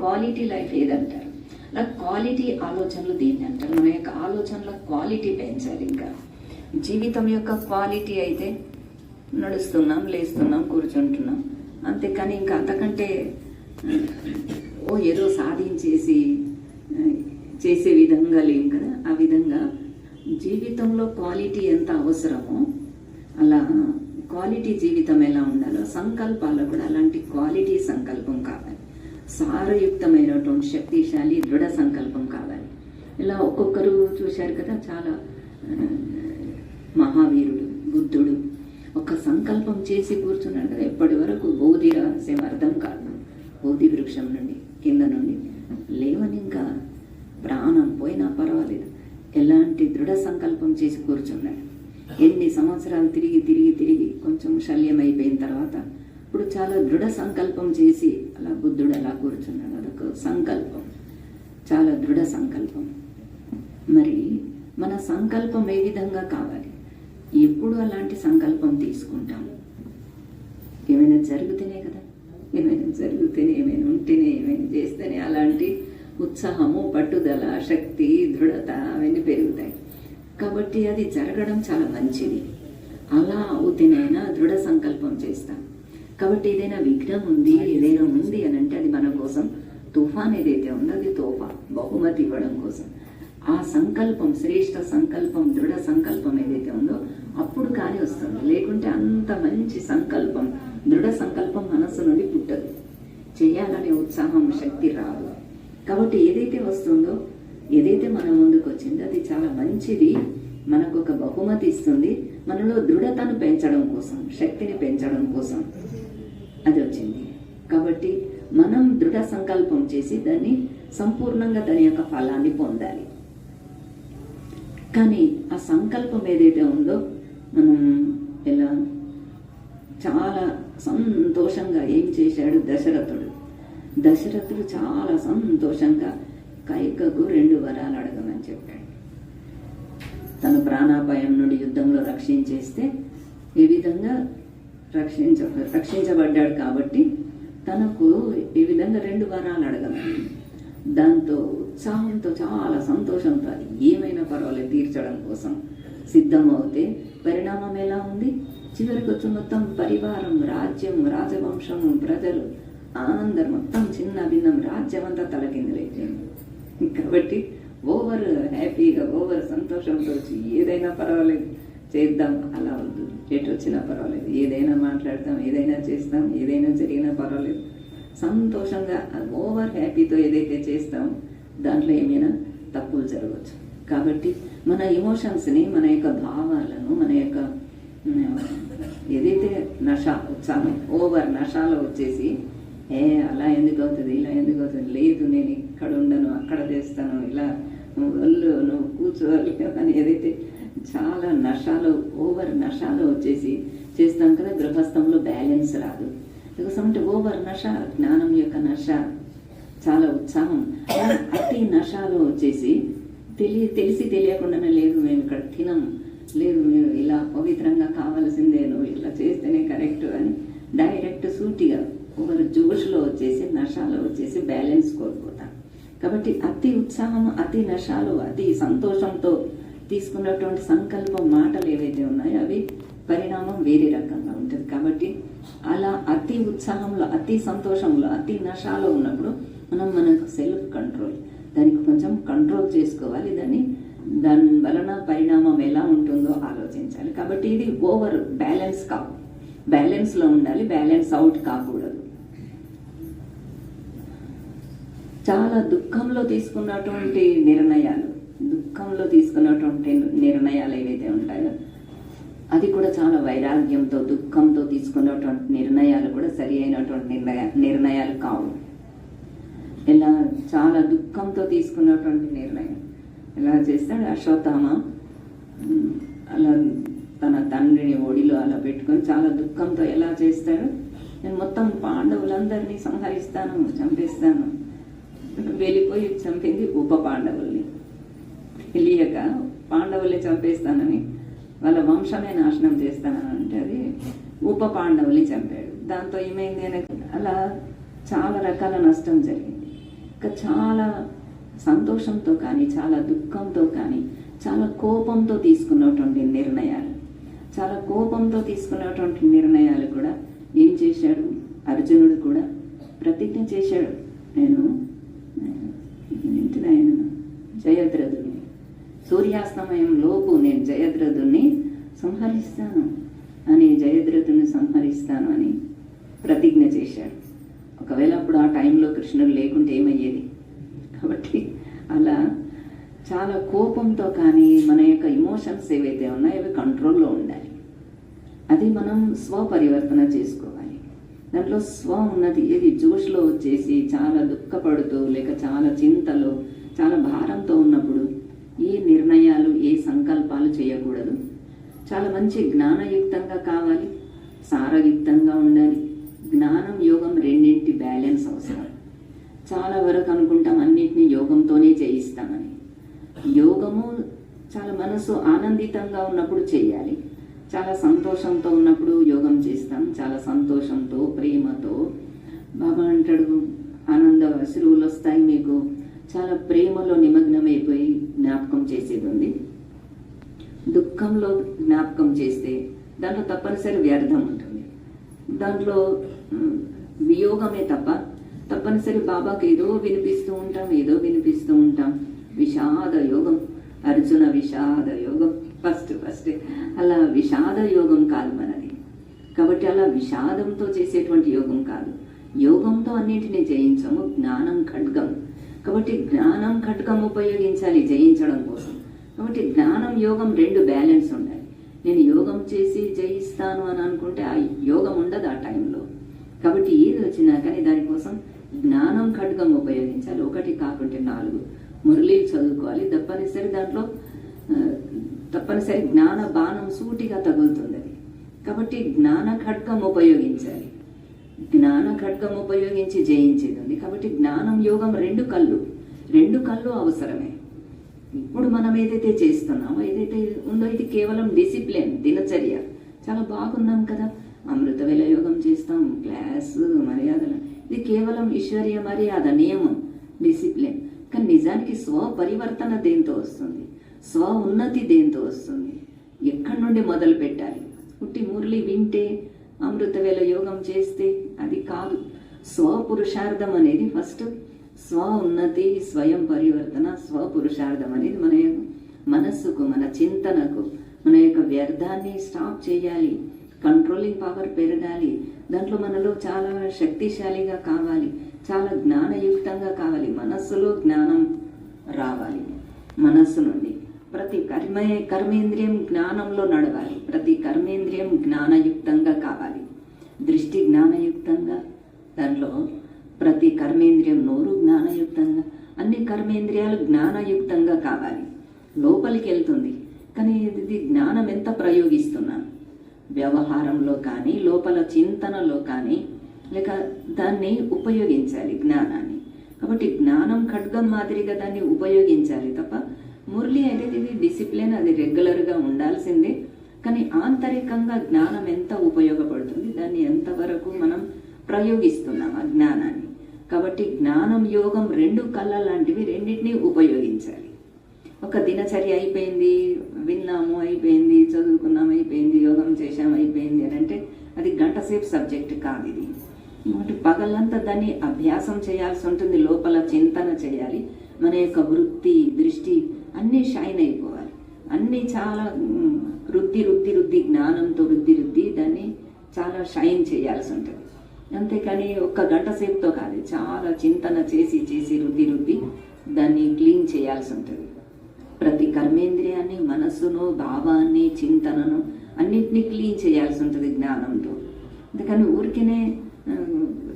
Quality life ఏదంటారు? అలా quality ఆలోచనలు దీన్ని అంటారు. మన యొక్క ఆలోచనల క్వాలిటీ పెంచాలి ఇంకా. జీవితం యొక్క క్వాలిటీ అయితే నడుస్తున్నాం లేస్తున్నాం కూర్చుంటున్నాం. అంతేకాని ఇంకా అంతకంటే ఓ ఏదో సాధించేసి చేసే విధంగా లేం కదా. ఆ విధంగా జీవితంలో క్వాలిటీ ఎంత అవసరమో అలా క్వాలిటీ జీవితం ఎలా ఉండాలో సంకల్పాలు కూడా అలాంటి క్వాలిటీ సంకల్పం కావాలి. సారయుక్తమైనటువంటి శక్తిశాలి దృఢ సంకల్పం కావాలి. ఇలా ఒక్కొక్కరు చూశారు కదా చాలా మహావీరుడు బుద్ధుడు. ఒక సంకల్పం చేసి కూర్చున్నాడు కదా ఎప్పటి వరకు బోధి రహస్యం అర్థం కాదు బోధి వృక్షం నుండి కింద నుండి. లేవని ఇంకా ప్రాణం పోయినా పర్వాలేదు. ఎలాంటి దృఢ సంకల్పం చేసి కూర్చున్నాడు? ఎన్ని సంవత్సరాలు తిరిగి తిరిగి తిరిగి కొంచెం శల్యం అయిపోయిన తర్వాత ఇప్పుడు చాలా దృఢ సంకల్పం చేసి అలా బుద్ధుడు అలా కూర్చున్నాడు. అదొక సంకల్పం. చాలా దృఢ సంకల్పం. మరి మన సంకల్పం ఏ విధంగా కావాలి? ఎప్పుడు అలాంటి సంకల్పం తీసుకుంటాం? ఏమైనా జరుగుతూనే కదా. ఏమైనా జరుగుతూనే ఏమైనా ఉంటేనే ఏమైనా చేస్తేనే అలాంటి ఉత్సాహము పట్టుదల శక్తి దృఢత అవన్నీ పెరుగుతాయి. కాబట్టి అది జరగడం చాలా మంచిది. అలా అవుతేనైనా దృఢ సంకల్పం చేస్తాం. కాబట్టి ఏదైనా విఘ్నం ఉంది ఏదైనా ఉంది అని అంటే అది మన కోసం తుఫాన్ ఏదైతే ఉందో అది తోఫా బహుమతి ఇవ్వడం కోసం. ఆ సంకల్పం శ్రేష్ట సంకల్పం దృఢ సంకల్పం ఏదైతే ఉందో అప్పుడు కానీ వస్తుంది. లేకుంటే అంత మంచి సంకల్పం దృఢ సంకల్పం మనస్సు నుండి పుట్టదు. చేయాలనే ఉత్సాహం శక్తి రాదు. కాబట్టి ఏదైతే వస్తుందో ఏదైతే మన ముందుకు వచ్చిందో అది చాలా మంచిది మనకు ఒక బహుమతి ఇస్తుంది. మనలో దృఢతను పెంచడం కోసం శక్తిని పెంచడం కోసం అది వచ్చింది. కాబట్టి మనం దృఢ సంకల్పం చేసి దాన్ని సంపూర్ణంగా దాని యొక్క ఫలాన్ని పొందాలి. కానీ ఆ సంకల్పం ఏదైతే ఉందో మనం ఎలా చాలా సంతోషంగా ఏం చేశాడు దశరథుడు? దశరథుడు చాలా సంతోషంగా కైకకు రెండు వరాలు అడగమని చెప్పాడు. తన ప్రాణాపాయం నుండి యుద్ధంలో రక్షించేస్తే ఈ విధంగా రక్షించ రక్షించబడ్డాడు కాబట్టి తనకు ఈ విధంగా రెండు వరాలు అడగలేదు దాంతో ఉత్సాహంతో చాలా సంతోషంతో ఏమైనా పర్వాలేదు తీర్చడం కోసం సిద్ధమవుతే పరిణామం ఎలా ఉంది? చివరికి వచ్చి మొత్తం పరివారం రాజ్యం రాజవంశం ప్రజలు ఆనందం మొత్తం చిన్న భిన్నం రాజ్యం అంతా తలకిందులైపోయింది. కాబట్టి ఓవర్ హ్యాపీగా ఓవర్ సంతోషంతో వచ్చి ఏదైనా పర్వాలేదు చేద్దాం అలా వద్దు. ఎటు వచ్చినా పర్వాలేదు. ఏదైనా మాట్లాడతాం ఏదైనా చేస్తాం ఏదైనా జరిగినా పర్వాలేదు. సంతోషంగా ఓవర్ హ్యాపీతో ఏదైతే చేస్తామో దాంట్లో ఏమైనా తప్పులు జరగవచ్చు. కాబట్టి మన ఎమోషన్స్ని మన యొక్క భావాలను మన యొక్క ఏదైతే నష ఉత్సాహం ఓవర్ నషాలో వచ్చేసి ఏ అలా ఎందుకు అవుతుంది ఇలా ఎందుకు అవుతుంది లేదు నేను ఇక్కడ ఉండను అక్కడ చేస్తాను ఇలా వాళ్ళు నువ్వు కూర్చోవాలి అని ఏదైతే చాలా నషాలు ఓవర్ నషాలు వచ్చేసి చేస్తాం కదా గృహస్థంలో బ్యాలెన్స్ రాదు. ఎందుకోసం అంటే ఓవర్ నష జ్ఞానం యొక్క నష చాలా ఉత్సాహం. అతి నషాలో వచ్చేసి తెలియ తెలిసి తెలియకుండానే లేదు మేము ఇక్కడ తినం. లేదు మీరు ఇలా పవిత్రంగా కావాల్సిందే నువ్వు ఇట్లా చేస్తేనే కరెక్ట్ అని డైరెక్ట్ సూటిగా ఒకరు జోష్లో వచ్చేసి నషాలో వచ్చేసి బ్యాలెన్స్ కోల్పోతాం. కాబట్టి అతి ఉత్సాహం అతి నషాలు అతి సంతోషంతో తీసుకున్నటువంటి సంకల్పం మాటలు ఏవైతే ఉన్నాయో అవి పరిణామం వేరే రకంగా ఉంటుంది. కాబట్టి అలా అతి ఉత్సాహంలో అతి సంతోషంలో అతి నషాలో ఉన్నప్పుడు మనం మనకు సెల్ఫ్ కంట్రోల్ దానికి కొంచెం కంట్రోల్ చేసుకోవాలి. దాన్ని దాని వలన పరిణామం ఎలా ఉంటుందో ఆలోచించాలి. కాబట్టి ఇది ఓవర్ బ్యాలెన్స్ కావు. బ్యాలెన్స్లో ఉండాలి బ్యాలెన్స్ అవుట్ కాకూడదు. చాలా దుఃఖంలో తీసుకున్నటువంటి నిర్ణయాలు దుఃఖంలో తీసుకున్నటువంటి నిర్ణయాలు ఏవైతే ఉంటాయో అది కూడా చాలా వైరాగ్యంతో దుఃఖంతో తీసుకున్నటువంటి నిర్ణయాలు కూడా సరి అయినటువంటి నిర్ణయ నిర్ణయాలు కావు. ఇలా చాలా దుఃఖంతో తీసుకున్నటువంటి నిర్ణయం. ఎలా చేస్తాడు? అశ్వత్థామ అలా తన తండ్రిని ఒడిలో అలా పెట్టుకొని చాలా దుఃఖంతో ఎలా చేస్తాడు? నేను మొత్తం పాండవులందరినీ సంహరిస్తాను చంపేస్తాను. వెళ్ళిపోయి చంపింది ఉప పాండవుల్ని. తెలియక పాండవుల్ని చంపేస్తానని వాళ్ళ వంశమే నాశనం చేస్తానని అంటే అది ఉప పాండవుల్ని చంపాడు. దాంతో ఏమైంది అనేది అలా చాలా రకాల నష్టం జరిగింది. ఇంకా చాలా సంతోషంతో కానీ చాలా దుఃఖంతో కానీ చాలా కోపంతో తీసుకున్నటువంటి నిర్ణయాలు. చాలా కోపంతో తీసుకున్నటువంటి నిర్ణయాలు కూడా ఏం చేశాడు? అర్జునుడు కూడా ప్రతిజ్ఞ చేశాడు. నేను ఏంటిది ఆయన జయద్రథుని సూర్యాస్తమయం లోపు నేను జయద్రథుని సంహరిస్తాను. అని జయద్రథుని సంహరిస్తాను అని ప్రతిజ్ఞ చేశాడు. ఒకవేళ అప్పుడు ఆ టైంలో కృష్ణుడు లేకుంటే ఏమయ్యేది? కాబట్టి అలా చాలా కోపంతో కానీ మన యొక్క ఇమోషన్స్ ఏవైతే ఉన్నాయో అవి కంట్రోల్లో ఉండాలి. అది మనం స్వపరివర్తన చేసుకోవాలి. దాంట్లో స్వ ఉన్నది. ఏది జోష్లో వచ్చేసి చాలా దుఃఖపడుతూ లేక చాలా చింతలో చాలా భారంతో ఉన్నప్పుడు ఏ నిర్ణయాలు ఏ సంకల్పాలు చేయకూడదు. చాలా మంచి జ్ఞానయుక్తంగా కావాలి సారయుక్తంగా ఉండాలి. జ్ఞానం యోగం రెండింటి బ్యాలెన్స్ అవసరం. చాలా వరకు అనుకుంటాం అన్నింటినీ యోగంతోనే చేయిస్తామని. యోగము చాలా మనసు ఆనందితంగా ఉన్నప్పుడు చేయాలి. చాలా సంతోషంతో ఉన్నప్పుడు యోగం చేస్తాం. చాలా సంతోషంతో ప్రేమతో. బాబా అంటాడు ఆనంద అశ్రువులు వస్తాయి మీకు. చాలా ప్రేమలో నిమగ్నమైపోయి జ్ఞాపకం చేసేది ఉంది. దుఃఖంలో జ్ఞాపకం చేస్తే దాంట్లో తప్పనిసరి వ్యర్థం ఉంటుంది. దాంట్లో వియోగమే తప్ప తప్పనిసరి బాబాకి ఏదో వినిపిస్తూ ఉంటాం ఏదో వినిపిస్తూ ఉంటాం. విషాద యోగం అర్జున విషాద యోగం. First first. అలా విషాద యోగం కాదు మనది. కాబట్టి అలా విషాదంతో చేసేటువంటి యోగం కాదు. యోగంతో అన్నింటినీ జయించము జ్ఞానం ఖడ్గం. కాబట్టి జ్ఞానం ఖడ్గం ఉపయోగించాలి జయించడం కోసం. కాబట్టి జ్ఞానం యోగం రెండు బ్యాలెన్స్ ఉండాలి. నేను యోగం చేసి జయిస్తాను అని అనుకుంటే ఆ యోగం ఉండదు ఆ టైంలో. కాబట్టి ఏది వచ్చినా కానీ దానికోసం జ్ఞానం ఖడ్గం ఉపయోగించాలి. ఒకటి కాకుంటే నాలుగు. మురళీలు చదువుకోవాలి. తప్పనిసరి దాంట్లో తప్పనిసరి జ్ఞాన బాణం సూటిగా తగులుతుంది అది కాబట్టి జ్ఞాన ఖడ్గం ఉపయోగించాలి. జ్ఞాన ఖడ్గం ఉపయోగించి జయించేది ఉంది కాబట్టి జ్ఞానం యోగం రెండు కళ్ళు. రెండు కళ్ళు అవసరమే. ఇప్పుడు మనం ఏదైతే చేస్తున్నామో ఏదైతే ఉందో ఇది కేవలం డిసిప్లిన్ దినచర్య. చాలా బాగున్నాం కదా. అమృత వేల యోగం చేస్తాం క్లాస్ మర్యాదలు. ఇది కేవలం ఈశ్వర్య మర్యాద నియమం డిసిప్లిన్. కానీ నిజానికి స్వపరివర్తన దేంతో వస్తుంది? స్వ ఉన్నతి దేంతో వస్తుంది? ఎక్కడి నుండి మొదలు పెట్టాలి? పుట్టి మురళి వింటే అమృతవేళ యోగం చేస్తే అది కాదు. స్వపురుషార్థం అనేది ఫస్ట్. స్వ ఉన్నతి స్వయం పరివర్తన స్వపురుషార్థం అనేది మన యొక్క మనస్సుకు మన చింతనకు మన యొక్క వ్యర్థాన్ని స్టాప్ చేయాలి. కంట్రోలింగ్ పవర్ పెరగాలి. దాంట్లో మనలో చాలా శక్తిశాలిగా కావాలి. చాలా జ్ఞానయుక్తంగా కావాలి. మనస్సులో జ్ఞానం రావాలి. మనస్సు నుండి ప్రతి కర్మే కర్మేంద్రియం జ్ఞానంలో నడవాలి. ప్రతి కర్మేంద్రియం జ్ఞానయుక్తంగా కావాలి. దృష్టి జ్ఞానయుక్తంగా దానిలో ప్రతి కర్మేంద్రియం నోరు జ్ఞానయుక్తంగా అన్ని కర్మేంద్రియాలు జ్ఞానయుక్తంగా కావాలి. లోపలికి వెళ్తుంది. కానీ ఇది జ్ఞానం ఎంత ప్రయోగిస్తున్నాను? వ్యవహారంలో కానీ లోపల చింతనలో కానీ లేక దాన్ని ఉపయోగించాలి జ్ఞానాన్ని. కాబట్టి జ్ఞానం ఖడ్గం మాదిరిగా దాన్ని ఉపయోగించాలి తప్ప మురళి అనేది ఇది డిసిప్లిన్ అది రెగ్యులర్గా ఉండాల్సిందే. కానీ ఆంతరికంగా జ్ఞానం ఎంత ఉపయోగపడుతుంది? దాన్ని ఎంతవరకు మనం ప్రయోగిస్తున్నాం ఆ జ్ఞానాన్ని? కాబట్టి జ్ఞానం యోగం రెండు కళ్ళ లాంటివి రెండింటినీ ఉపయోగించాలి. ఒక దినచర్య అయిపోయింది విన్నాము అయిపోయింది చదువుకున్నాం అయిపోయింది యోగం చేశాం అయిపోయింది అని అంటే అది గంట సేపు సబ్జెక్ట్ కాదు ఇది. కాబట్టి పగలంతా దాన్ని అభ్యాసం చేయాల్సి ఉంటుంది లోపల చింతన చేయాలి. మన యొక్క వృత్తి దృష్టి అన్నీ షైన్ అయిపోవాలి. అన్నీ చాలా రుద్ది రుద్ది రుద్ది జ్ఞానంతో రుద్ది రుద్ది దాన్ని చాలా షైన్ చేయాల్సి ఉంటుంది. అంతేకాని ఒక్క గంట సేపుతో కాదు చాలా చింతన చేసి చేసి రుద్ది రుద్ది దాన్ని క్లీన్ చేయాల్సి ఉంటుంది. ప్రతి కర్మేంద్రియాన్ని మనస్సును భావాన్ని చింతనను అన్నిటినీ క్లీన్ చేయాల్సి ఉంటుంది జ్ఞానంతో. అందుకని ఊరికనే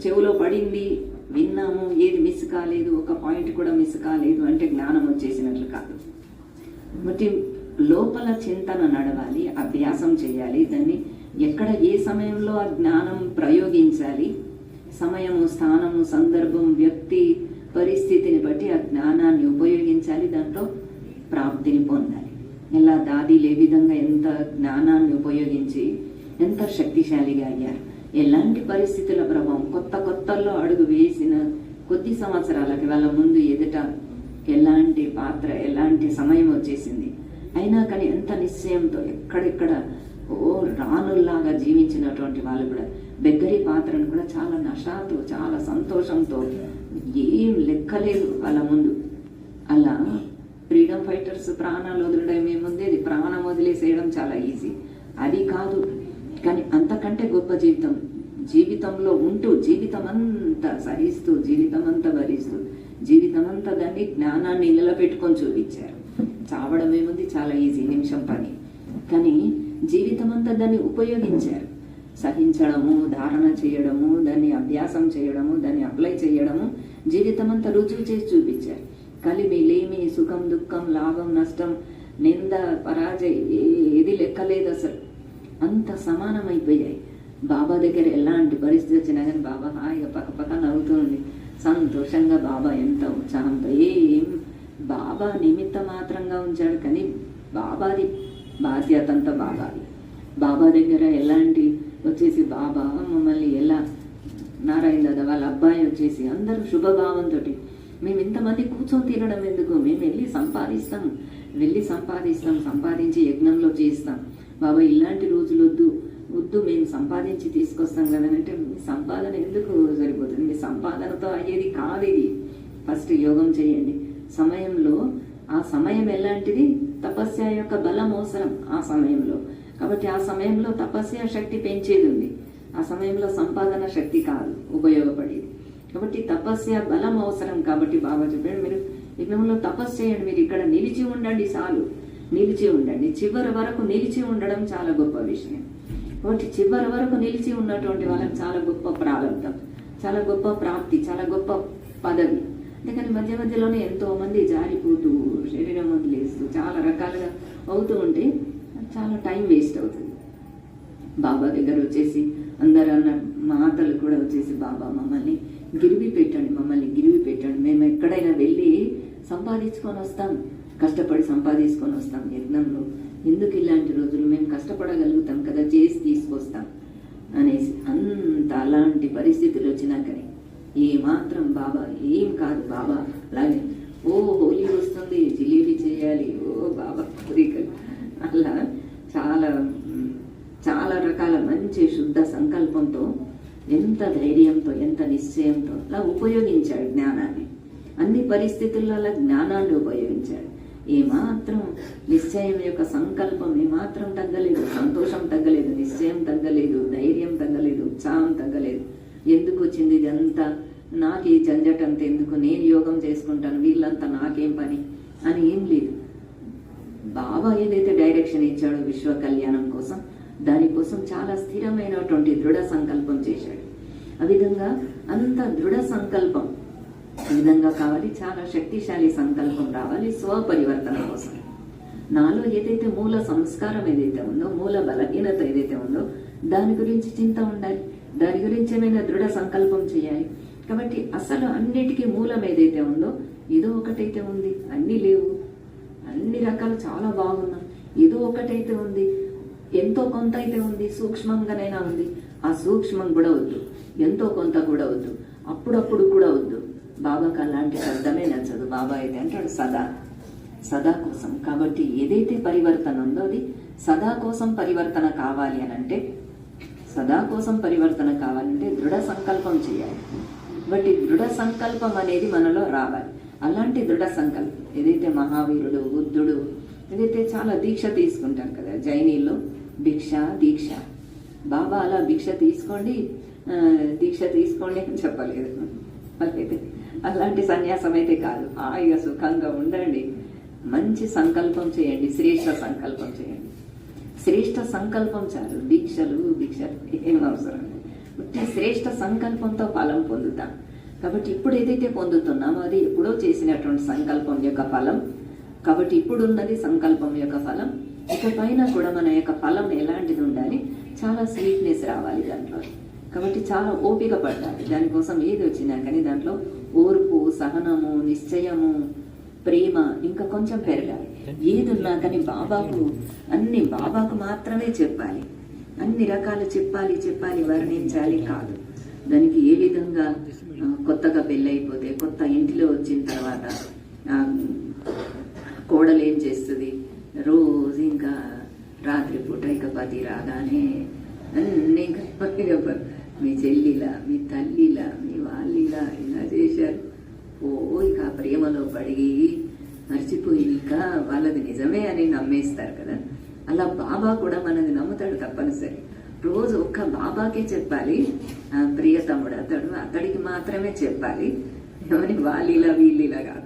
చెవులో పడింది విన్నాము ఏది మిస్ కాలేదు ఒక పాయింట్ కూడా మిస్ కాలేదు అంటే జ్ఞానం వచ్చేసినట్లు కాదు. కాబట్టి లోపల చింతన నడవాలి అభ్యాసం చేయాలి దాన్ని ఎక్కడ ఏ సమయంలో ఆ జ్ఞానం ప్రయోగించాలి సమయము స్థానము సందర్భం వ్యక్తి పరిస్థితిని బట్టి ఆ జ్ఞానాన్ని ఉపయోగించాలి దాంట్లో ప్రాప్తిని పొందాలి. ఎలా దాదీలు ఏ విధంగా ఎంత జ్ఞానాన్ని ఉపయోగించి ఎంత శక్తిశాలిగా అయ్యారు? ఎలాంటి పరిస్థితుల ప్రభావం? కొత్త కొత్తల్లో అడుగు వేసిన కొద్ది సంవత్సరాలకి వాళ్ళ ముందు ఎదుట ఎలాంటి పాత్ర ఎలాంటి సమయం వచ్చేసింది? అయినా కానీ ఎంత నిశ్చయంతో ఎక్కడెక్కడ ఓ రానుల్లాగా జీవించినటువంటి వాళ్ళు కూడా బెగ్గరి పాత్రను కూడా చాలా నషాతో చాలా సంతోషంతో ఏం లెక్కలేదు వాళ్ళ ముందు. అలా ఫ్రీడమ్ ఫైటర్స్ ప్రాణాలు వదలడం ఏముంది? అది ప్రాణం వదిలేసేయడం చాలా ఈజీ. అది కాదు. కానీ అంతకంటే గొప్ప జీవితం. జీవితంలో ఉంటూ జీవితం అంతా సహిస్తూ జీవితం అంతా భరిస్తూ జీవితం అంతా దాన్ని జ్ఞానాన్ని నిలబెట్టుకొని చూపించారు. చావడం ఏముంది? చాలా ఈజీ నిమిషం పని. కానీ జీవితం అంతా దాన్ని ఉపయోగించారు. సహించడము ధారణ చేయడము దాన్ని అభ్యాసం చేయడము దాన్ని అప్లై చేయడము జీవితం అంతా రుజువు చేసి చూపించారు. కలిమి లేమి సుఖం దుఃఖం లాభం నష్టం నింద పరాజయం ఏది లెక్కలేదు అసలు. అంత సమానమైపోయాయి. బాబా దగ్గర ఎలాంటి పరిస్థితి వచ్చినా కానీ బాబా హాయిగా పక్క పక్క నవ్వుతూ ఉంది. సంతోషంగా బాబా ఎంత ఉత్సాహంతో ఏం? బాబా నిమిత్త మాత్రంగా ఉంచాడు కానీ బాబాది బాధ్యత అంతా బాబాది. బాబా దగ్గర ఎలాంటి వచ్చేసి బాబా మమ్మల్ని ఎలా? నారాయణ దాదా వాళ్ళ అబ్బాయి వచ్చేసి అందరూ శుభభావంతో మేము ఇంతమంది కూర్చొని తినడం ఎందుకు? మేము వెళ్ళి సంపాదిస్తాం. వెళ్ళి సంపాదిస్తాం. సంపాదించి యజ్ఞంలో చేస్తాం బాబా ఇలాంటి రోజులు వద్దు వద్దు మేము సంపాదించి తీసుకొస్తాం కదా అంటే మీ సంపాదన ఎందుకు సరిపోతుంది? మీ సంపాదనతో అయ్యేది కాదు ఇది. ఫస్ట్ యోగం చేయండి. సమయంలో ఆ సమయం ఎలాంటిది? తపస్య యొక్క బలం అవసరం ఆ సమయంలో. కాబట్టి ఆ సమయంలో తపస్య శక్తి పెంచేది ఉంది. ఆ సమయంలో సంపాదన శక్తి కాదు ఉపయోగపడేది. కాబట్టి తపస్య బలం అవసరం కాబట్టి బాబా చెప్పాడు మీరు యజ్ఞంలో తపస్సు చేయండి మీరు ఇక్కడ నిలిచి ఉండండి చాలు. నిలిచి ఉండండి. చివరి వరకు నిలిచి ఉండడం చాలా గొప్ప విషయం. కాబట్టి చివరి వరకు నిలిచి ఉన్నటువంటి వాళ్ళకి చాలా గొప్ప ప్రారంభం చాలా గొప్ప ప్రాప్తి చాలా గొప్ప పదవి. అందుకని మధ్య మధ్యలోనే ఎంతో మంది జారిపోతూ శరీరం వదిలేస్తూ చాలా రకాలుగా అవుతూ ఉంటే చాలా టైం వేస్ట్ అవుతుంది. బాబా దగ్గర వచ్చేసి అందరు అన్న మాతలు కూడా వచ్చేసి బాబా మమ్మల్ని గిరివి పెట్టండి మమ్మల్ని గిరివి పెట్టండి. మేము ఎక్కడైనా వెళ్ళి సంపాదించుకొని వస్తాం. కష్టపడి సంపాదించుకొని వస్తాం యజ్ఞంలో. ఎందుకు ఇలాంటి రోజులు? మేము కష్టపడగలుగుతాం కదా చేసి తీసుకొస్తాం అనేసి. అంత అలాంటి పరిస్థితులు వచ్చినాకనే ఏ మాత్రం బాబా ఏం కాదు బాబా అలాగే ఓ హోలీ వస్తుంది జిలేబీ చేయాలి ఓ బాబా కోరికలు. అలా చాలా చాలా రకాల మంచి శుద్ధ సంకల్పంతో ఎంత ధైర్యంతో ఎంత నిశ్చయంతో అలా ఉపయోగించాడు జ్ఞానాన్ని. అన్ని పరిస్థితుల్లో అలా జ్ఞానాన్ని ఉపయోగించాడు. ఏమాత్రం నిశ్చయం యొక్క సంకల్పం ఏమాత్రం తగ్గలేదు సంతోషం తగ్గలేదు నిశ్చయం తగ్గలేదు ధైర్యం తగ్గలేదు ఉత్సాహం తగ్గలేదు. ఎందుకు వచ్చింది ఇదంతా? నాకు ఈ జంజటంత ఎందుకు? నేను యోగం చేసుకుంటాను వీళ్ళంతా నాకేం పని? అని ఏం లేదు. బాబా ఏదైతే డైరెక్షన్ ఇచ్చాడో విశ్వ కళ్యాణం కోసం దానికోసం చాలా స్థిరమైనటువంటి దృఢ సంకల్పం చేశాడు. ఆ విధంగా అంత దృఢ సంకల్పం ఈ విధంగా కావాలి చాలా శక్తిశాలి సంకల్పం రావాలి స్వపరివర్తన కోసం. నాలో ఏదైతే మూల సంస్కారం ఏదైతే ఉందో మూల బలహీనత ఏదైతే ఉందో దాని గురించి చింత ఉండాలి. దాని గురించి ఏమైనా దృఢ సంకల్పం చేయాలి. కాబట్టి అసలు అన్నిటికీ మూలం ఏదైతే ఉందో ఏదో ఒకటైతే ఉంది. అన్నీ లేవు. అన్ని రకాలు చాలా బాగున్నాం ఏదో ఒకటైతే ఉంది. ఎంతో కొంత అయితే ఉంది సూక్ష్మంగానైనా ఉంది. ఆ సూక్ష్మం కూడా వద్దు. ఎంతో కొంత కూడా వద్దు. అప్పుడప్పుడు కూడా వద్దు. బాబాకి అలాంటి అర్థమే నచ్చదు. బాబా అయితే అంటాడు సదా సదా కోసం. కాబట్టి ఏదైతే పరివర్తన ఉందో అది సదా కోసం పరివర్తన కావాలి అని అంటే సదా కోసం పరివర్తన కావాలంటే దృఢ సంకల్పం చేయాలి. బట్ ఈ దృఢ సంకల్పం అనేది మనలో రావాలి. అలాంటి దృఢ సంకల్పం ఏదైతే మహావీరుడు బుద్ధుడు ఏదైతే చాలా దీక్ష తీసుకుంటారు కదా జైనీల్లో భిక్ష దీక్ష. బాబా అలా భిక్ష తీసుకోండి దీక్ష తీసుకోండి అని చెప్పలేదు. వాళ్ళైతే అలాంటి సన్యాసం అయితే కాదు. హాయిగా సుఖంగా ఉండండి. మంచి సంకల్పం చేయండి. శ్రేష్ట సంకల్పం చేయండి. శ్రేష్ట సంకల్పం చాలు. దీక్షలు దీక్షలు ఏం అవసరం లేదు. ఉట్టి శ్రేష్ట సంకల్పంతో ఫలం పొందుతాం. కాబట్టి ఇప్పుడు ఏదైతే పొందుతున్నామో అది ఎప్పుడో చేసినటువంటి సంకల్పం యొక్క ఫలం. కాబట్టి ఇప్పుడున్నది సంకల్పం యొక్క ఫలం. ఇక పైన కూడా మన యొక్క ఫలం ఎలాంటిది ఉండాలి? చాలా స్వీట్నెస్ రావాలి దాంట్లో. కాబట్టి చాలా ఓపిక పడ్డాలి దానికోసం ఏది వచ్చినా కానీ దాంట్లో ఓర్పు సహనము నిశ్చయము ప్రేమ ఇంకా కొంచెం పెరగాలి. ఏది ఉన్నా కానీ బాబాకు అన్ని బాబాకు మాత్రమే చెప్పాలి. అన్ని రకాలు చెప్పాలి చెప్పాలి వర్ణించాలి కాదు. దానికి ఏ విధంగా కొత్తగా పెళ్ళైపోతే కొత్త ఇంటిలో వచ్చిన తర్వాత కోడలు ఏం చేస్తుంది? రోజు ఇంకా రాత్రిపూట ఇక పది రాగానే అన్నీ ఇంకా మీ చెల్లిలా మీ తల్లిలా మీ వాళ్ళిలా ఇలా చేశారు. ఓ ఇక ఆ ప్రేమలో పడి మర్చిపోయి ఇంకా వాళ్ళది నిజమే అని నమ్మేస్తారు కదా. అలా బాబా కూడా మనది నమ్ముతాడు తప్పనిసరి. రోజు ఒక్క బాబాకే చెప్పాలి. ప్రియతముడు అతడు అతడికి మాత్రమే చెప్పాలి. ఎవరి వాళ్ళిలా వీళ్ళిలా కాదు.